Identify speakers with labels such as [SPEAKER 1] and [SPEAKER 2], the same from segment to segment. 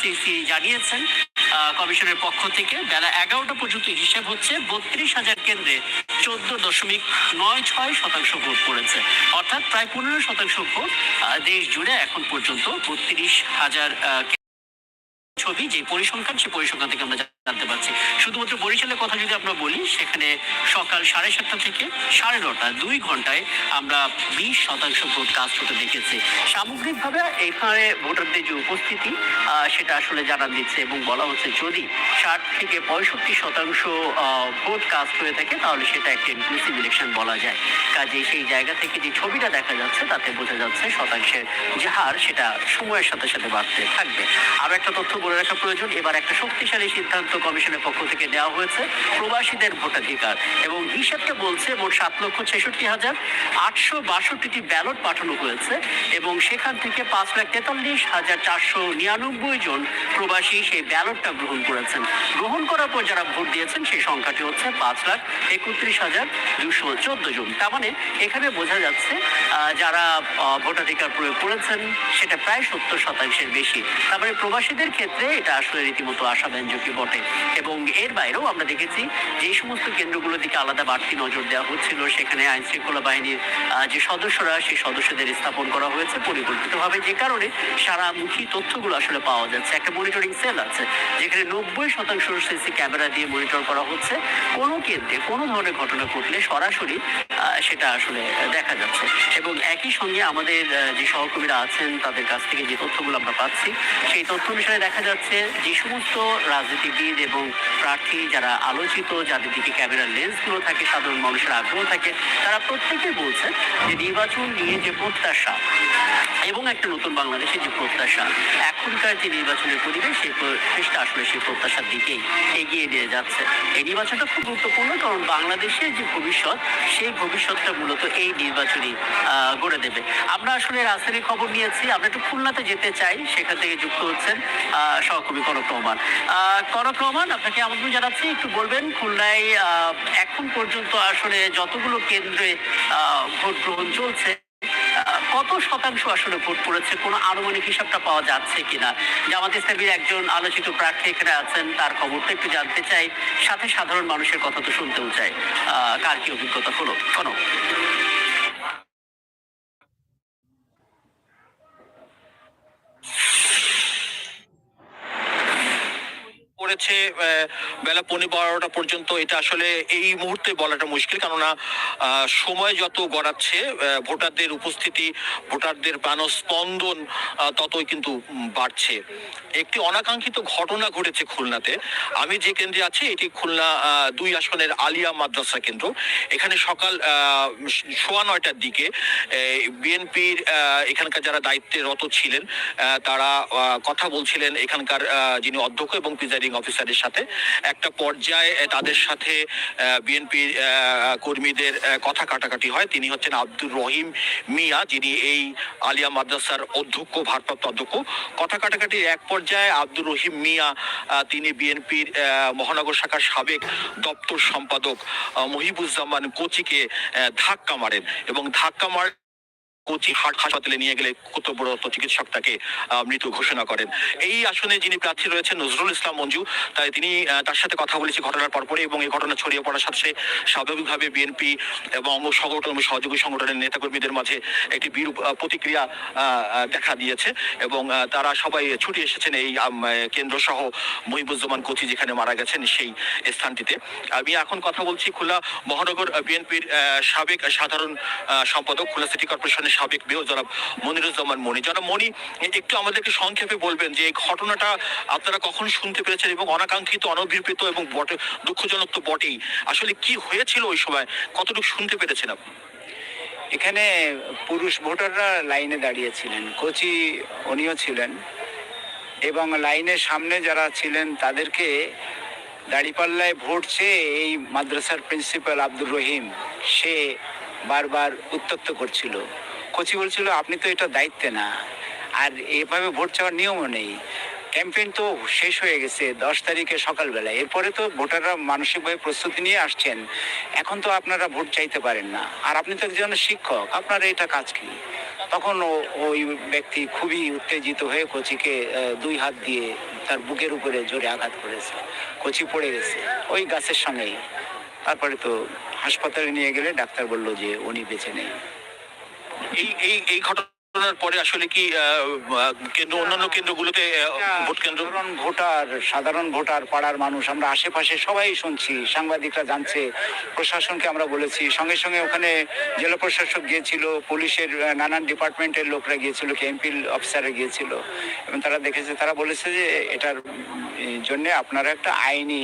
[SPEAKER 1] CC জানিয়েছেন কমিশনের পক্ষ থেকে বেলা এগারোটা পর্যন্ত হিসাব হচ্ছে বত্রিশ হাজার কেন্দ্রে চোদ্দ দশমিক নয় ছয় শতাংশ ভোট পড়েছে। অর্থাৎ প্রায় পনেরো শতাংশ ভোট দেশ জুড়ে এখন পর্যন্ত বত্রিশ হাজার ছবি যে পরিসংখ্যান, সে পরিসংখ্যান থেকে আমরা জানতে পারছি। শুধুমাত্র বরিশালের কথা যদি আমরা বলি, সেখানে সকাল সাড়ে সাতটা থেকে সাড়ে নটা, দুই ঘন্টায় আমরা বিশ শতাংশ ভোট কাজ হতে দেখেছি। সামগ্রিকভাবে এখানে ভোটারদের যে উপস্থিতি সেটা আসলে জানান দিচ্ছে এবং বলা হচ্ছে যদি ষাট থেকে পঁয়ষট্টি শতাংশ ভোট কাস্ট হয়ে থাকে, তাহলে সেটা একটা ইনক্লুসিভ ইলেকশন বলা যায়। কাজে সেই জায়গা থেকে যে ছবিটা দেখা যাচ্ছে, তাতে বোঝা যাচ্ছে শতাংশের যে হার, সেটা সময়ের সাথে সাথে বাড়তে থাকবে। আরও একটা তথ্য বলে রাখা প্রয়োজন, এবার একটা শক্তিশালী সিদ্ধান্ত কমিশনের পক্ষ থেকে দেওয়া হয়েছে প্রবাসীদের ভোটাধিকার এবং হিসাবটা বলছে মোট সাত লক্ষ ছেষট্টি হাজার আটশো বাষট্টিটি ব্যালট পাঠানো হয়েছে এবং সেখান থেকে পাঁচ লাখ তেতাল্লিশ হাজার চারশো নিরানব্বই জন প্রবাসী সেই ব্যালটটা গ্রহণ করেছেন। গ্রহণ করার পর যারা ভোট দিয়েছেন সেই সংখ্যাটি হচ্ছে পাঁচ লাখ একত্রিশ হাজার দুশো চোদ্দ জন। তার মানে এখানে বোঝা যাচ্ছে যারা ভোটাধিকার প্রয়োগ করেছেন সেটা প্রায় সত্তর শতাংশের বেশি। তারপরে প্রবাসীদের ক্ষেত্রে এটা আসলে রীতিমতো আশাব্যঞ্জকই বটে। এবং এর বাইরেও আমরা দেখেছি যে সমস্ত কেন্দ্রগুলোর দিকে আলাদা বাড়তি নজর দেওয়া হচ্ছিল। সেখানে আইন শৃঙ্খলা বাহিনীর যে সদস্যরা, সেই সদস্যদের স্থাপন করা হয়েছে পরিকল্পিতভাবে। যে কারণে সারামুখী তথ্যগুলো আসলে পাওয়া যাচ্ছে। একটা মনিটরিং সেল আছে, যেখানে নব্বই শতাংশ সিসি ক্যামেরা দিয়ে মনিটর করা হচ্ছে। কোনো কেন্দ্রে কোনো ধরনের ঘটনা ঘটলে সরাসরি সেটা আসলে দেখা যাচ্ছে। এবং একই সঙ্গে আমাদের যে সহকর্মীরা আছেন, তাদের কাছ থেকে যে তথ্যগুলো আমরা পাচ্ছি, সেই তথ্য অনুসারে দেখা যাচ্ছে যে সমস্ত রাজনীতিবিদ এবং প্রার্থী যারা আলোচিত, যাদের দিকে ক্যামেরার লেন্সগুলো থাকে, সাধারণ মানুষের আগ্রহ থাকে, তারা প্রত্যেকে বলছেন যে নির্বাচন নিয়ে যে প্রত্যাশা এবং একটা নতুন বাংলাদেশের যে প্রত্যাশা এখনকার যে নির্বাচনের পরিবেশ সেই পরিবেশটা আসলে সেই প্রত্যাশার দিকেই এগিয়ে নিয়ে যাচ্ছে। এই নির্বাচনটা খুব গুরুত্বপূর্ণ, কারণ বাংলাদেশের যে ভবিষ্যৎ, সেই ভবিষ্যৎটা মূলত এই নির্বাচনই গড়ে দেবে। আমরা আসলে রাজধানীর খবর নিয়েছি, আমরা একটু খুলনাতে যেতে চাই, সেখান থেকে যুক্ত হচ্ছেন সহকর্মী কনক রহমান। কনক রহমান, আপনাকে আমন্ত্রণ জানাচ্ছি, একটু বলবেন, খুলনায় এখন পর্যন্ত আসলে যতগুলো কেন্দ্রে ভোট গ্রহণ চলছে কত শতাংশ আসলে ভোট পড়েছে? কোন আনুমানিক হিসাবটা পাওয়া যাচ্ছে কিনা? জামাত ইসলামীর একজন আলোচিত প্রার্থী এখানে আছেন, তার খবরটা একটু জানতে চাই। সাথে সাধারণ মানুষের কথা তো শুনতেও চাই। কার কি অভিজ্ঞতা? হলো কোনো
[SPEAKER 2] আহ, বেলা পৌনে বারোটা পর্যন্ত এটা আসলে এই মুহূর্তে বলাটা মুশকিল। কেননা সময় যত গড়াচ্ছে ভোটারদের উপস্থিতি ভোটারদের প্রাণস্পন্দন ততই কিন্তু বাড়ছে। একটি অনাকাঙ্ক্ষিত ঘটনা ঘটেছে খুলনাতে। আমি যে কেন্দ্রে আছি এটি খুলনা দুই আসনের আলিয়া মাদ্রাসা কেন্দ্র। এখানে সকাল সোয়া নয়টার দিকে বিএনপির এখানকার যারা দায়িত্বে রত ছিলেন তারা কথা বলছিলেন এখানকার যিনি অধ্যক্ষ এবং প্রিজাইডিং অফিসারের সাথে। একটা পর্যায়ে তাদের সাথে বিএনপির কর্মীদের কথা কাটাকাটি হয়। তিনি হচ্ছেন আব্দুর রহিম মিয়া, যিনি এই আলিয়া মাদ্রাসার অধ্যক্ষ, ভারপ্রাপ্ত অধ্যক্ষ। কথা কাটাকাটির এক পর্যায়ে আব্দুর রহিম মিয়া তিনি বিএনপির মহানগর শাখার সাবেক দপ্তর সম্পাদক মহিবুজ্জামান কোচিকে ধাক্কা মারেন এবং ধাক্কা মার কোচি হাট হাসপাতালে নিয়ে গেলে কর্তব্যরত চিকিৎসক তাকে মৃত ঘোষণা করেন। এই আসনে যিনি প্রার্থী রয়েছেন নজরুল ইসলাম মঞ্জু, তাই তিনি তার সাথে কথা বলেছি ঘটনার পরপরই এবং এই ঘটনা ছড়িয়ে পড়ার সাথে স্বাভাবিকভাবে বিএনপি এবং অঙ্গ সংগঠন এবং সহযোগী সংগঠনের নেতাকর্মীদের মাঝে একটি বিরূপ প্রতিক্রিয়া দেখা দিয়েছে এবং তারা সবাই ছুটে এসেছেন এই কেন্দ্র সহ মহিবুজ্জামান কোচি যেখানে মারা গেছেন সেই স্থানটিতে। আমি এখন কথা বলছি খুলনা মহানগর বিএনপির সাবেক সাধারণ সম্পাদক খুলনা সিটি কর্পোরেশনের সাবেক মেয়র জনাব মনিরুজ্জামান মনি জনাব মনি একটু আমাদেরকে সংক্ষেপে বলবেন যে এই ঘটনাটা আপনারা কখন শুনতে পেরেছেন এবং অনাকাঙ্ক্ষিত, অনভিপ্রেত এবং বটে, দুঃখজনক তো বটেই। আসলে কি হয়েছিল ওই সময়? কতটুকু শুনতে পেরেছেন আপনি?
[SPEAKER 3] এখানে পুরুষ ভোটাররা লাইনে দাঁড়িয়েছিলেন কোচি উনিও ছিলেন এবং লাইনের সামনে যারা ছিলেন তাদেরকে দাঁড়িপাল্লায় ভোট চেয়ে এই মাদ্রাসার প্রিন্সিপাল আব্দুর রহিম, সে বারবার উত্তপ্ত করছিল। কোচি বলছিল, আপনি তো এটা দায়িত্বে না। আর এভাবে ভোট চাওয়ার নিয়মও নেই। ক্যাম্পেইন তো শেষ হয়ে গেছে দশ তারিখে সকালবেলা। এরপরে তো ভোটাররা মানসিকভাবে প্রস্তুতি নিয়ে আসছেন। এখন তো আপনারা ভোট চাইতে পারেন না। আর আপনি তো একজন শিক্ষক, আপনার এটা কাজ কি? তখন ওই ব্যক্তি খুবই উত্তেজিত হয়ে কোচিকে দুই হাত দিয়ে তার বুকের উপরে জোরে আঘাত করেছে। কোচি পড়ে গেছে ওই গাছের সঙ্গেই। তারপরে তো হাসপাতালে নিয়ে গেলে ডাক্তার বলল যে উনি বেঁচে নেই।
[SPEAKER 2] এই এই এই ঘটনার পরে আসলে কি কেন্দ্র অন্যান্য কেন্দ্রগুলোতে ভোট কেন্দ্র
[SPEAKER 3] সাধারণ ভোটার সাধারণ ভোটার পাড়ার মানুষ আমরা আশেপাশে সবাই শুনছি সাংবাদিকরা জানছে প্রশাসনকে আমরা বলেছি। সঙ্গে সঙ্গে ওখানে জেলা প্রশাসক গিয়েছিল পুলিশের নানান ডিপার্টমেন্টের লোকরা গিয়েছিল কেএমপি অফিসারে গিয়েছিল এবং তারা দেখেছে তারা বলেছে যে এটার জন্য আপনারা একটা আইনি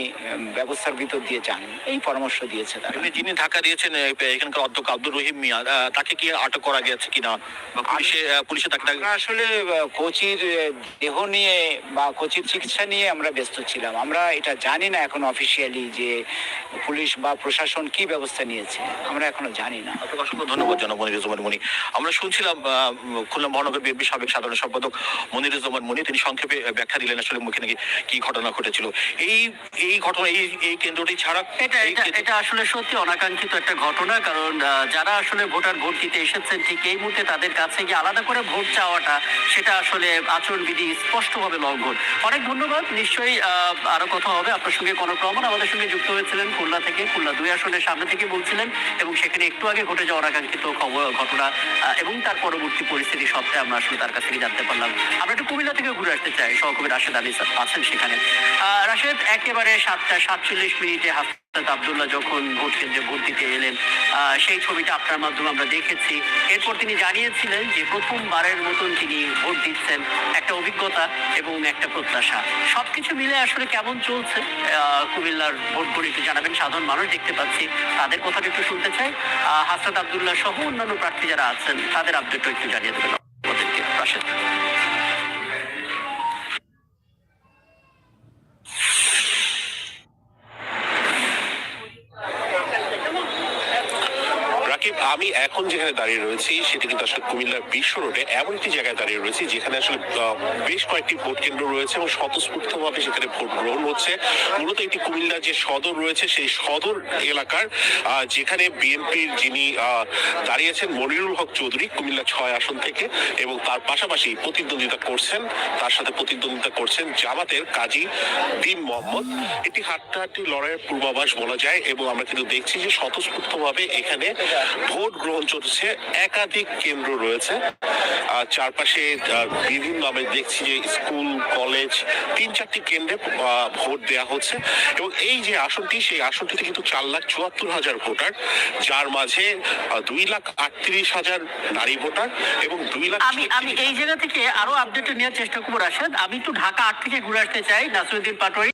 [SPEAKER 3] ব্যবস্থার ভিতর দিয়ে যান এই পরামর্শ দিয়েছে তারা।
[SPEAKER 2] যিনি ধাক্কা দিয়েছেন এখানকার অধ্যক্ষ আব্দুর রহিম মিয়া তাকে কি আটক করা গেছে কিনা? বা পুলিশে আহ, পুলিশে তাকে
[SPEAKER 3] আমরা আসলে কোচির দেহ নিয়ে বা কোচির চিকিৎসা নিয়ে আমরা ব্যস্ত ছিলাম। আমরা এটা জানি না এখন অফিসিয়ালি যে পুলিশ বা প্রশাসন কি ব্যবস্থা নিয়েছে। আমরা এখনও জানি না।
[SPEAKER 2] অসংখ্য ধন্যবাদ জানাব মনিরুজ্জামান মনি আমরা শুনছিলাম খুলনা মহানগর বিএনপি সাবেক সাধারণ সম্পাদক মনিরুজ্জামান মনি তিনি সংক্ষেপে ব্যাখ্যা দিলেন আসলে মুখে নাকি কি ঘটনা ঘটেছিল। এই এই ঘটনা এই এই কেন্দ্রটি ছাড়া
[SPEAKER 1] এটা এটা আসলে সত্যি অনাকাঙ্ক্ষিত একটা ঘটনা কারণ যারা আসলে ভোটার ভোট দিতে এসেছেন ঠিক এই মুহূর্তে তাদের কাছে গিয়ে আলাদা করে ভোট চাওয়াটা, সেটা আসলে আচরণবিধি স্পষ্টভাবে লঙ্ঘন। অনেক ধন্যবাদ, নিশ্চয়ই আরও কথা হবে। আপনার সঙ্গে কোনো ক্রমণ আমাদের সঙ্গে যুক্ত হয়েছিলেন খুলনা থেকে। খুলনা দুই আসনের সামনে থেকে বলছিলেন এবং সেখানে একটু আগে ঘটে যাওয়া অনাকাঙ্ক্ষিত খবর, ঘটনা এবং তার পরবর্তী পরিস্থিতি সত্ত্বে আমরা আসলে তার কাছ থেকে জানতে পারলাম। আমরা একটু কুমিল্লা থেকে ঘুরে আসতে চাই। সহকবি রাশেদ আলী আছেন সেখানে। রাশেদ, একেবারে সাতটা সাতচল্লিশ মিনিটে হাসপাতাল আবদুল্লাহ যখন ভোট কেন্দ্রে ভোট দিতে এলেন সেই ছবিটা আপনার মাধ্যমে আমরা দেখেছি। এরপর তিনি জানিয়েছিলেন যে প্রথমবারের মতন তিনি ভোট দিচ্ছেন একটা অভিজ্ঞতা এবং একটা প্রত্যাশা। সবকিছু মিলে আসলে কেমন চলছে? কুমিল্লার ভোট একটু জানাবেন সাধারণ মানুষ দেখতে পাচ্ছি। তাদের কথাটা একটু শুনতে চাই। হাসনাত আবদুল্লাহ সহ অন্যান্য প্রার্থী যারা আছেন, তাদের আপডেটও একটু জানিয়ে দেবেন আমাদেরকে।
[SPEAKER 4] আমি এখন যেখানে দাঁড়িয়ে রয়েছি, সেটা কিন্তু আসলে কুমিল্লার বিশ্ব রোডে, এমন একটি জায়গায় দাঁড়িয়ে রয়েছি, যেখানে আসলে বেশ কয়েকটি ভোট কেন্দ্র রয়েছে এবং স্বতঃস্ফূর্তভাবে সেখানে ভোট গ্রহণ হচ্ছে। মূলত একটি কুমিল্লার যে সদর রয়েছে, সেই সদর এলাকার যেখানে বিএনপির যিনি দাঁড়িয়েছেন মনিরুল হক চৌধুরী কুমিল্লা ছয় আসন থেকে এবং তার পাশাপাশি প্রতিদ্বন্দ্বিতা করছেন, তার সাথে প্রতিদ্বন্দ্বিতা করছেন জামাতের কাজী দিন মোহাম্মদ। এটি হাড্ডাহাড্ডি লড়াইয়ের পূর্বাভাস বলা যায় এবং আমরা কিন্তু দেখছি যে স্বতঃস্ফূর্তভাবে এখানে ভোট গ্রহণ চলছে। একাধিক কেন্দ্র রয়েছে। আর চারপাশে বিভিন্ন আমি দেখছি যে স্কুল কলেজ তিন চারটি কেন্দ্রে ভোট দেওয়া হচ্ছে। এবং এই যে আসনটি সেই আসনটিতে কিন্তু চার লাখ চুয়াত্তর হাজার ভোটার যার মাঝে দুই লাখ আটত্রিশ হাজার নারী ভোটার এবং দুই লাখ
[SPEAKER 1] আমি আমি এই জায়গা থেকে আরও আপডেট নেওয়ার চেষ্টা করব রাশেদ। আমি একটু ঢাকা আট থেকে ঘুরে আসতে চাই নাসিরুদ্দিন পাটোয়ারি।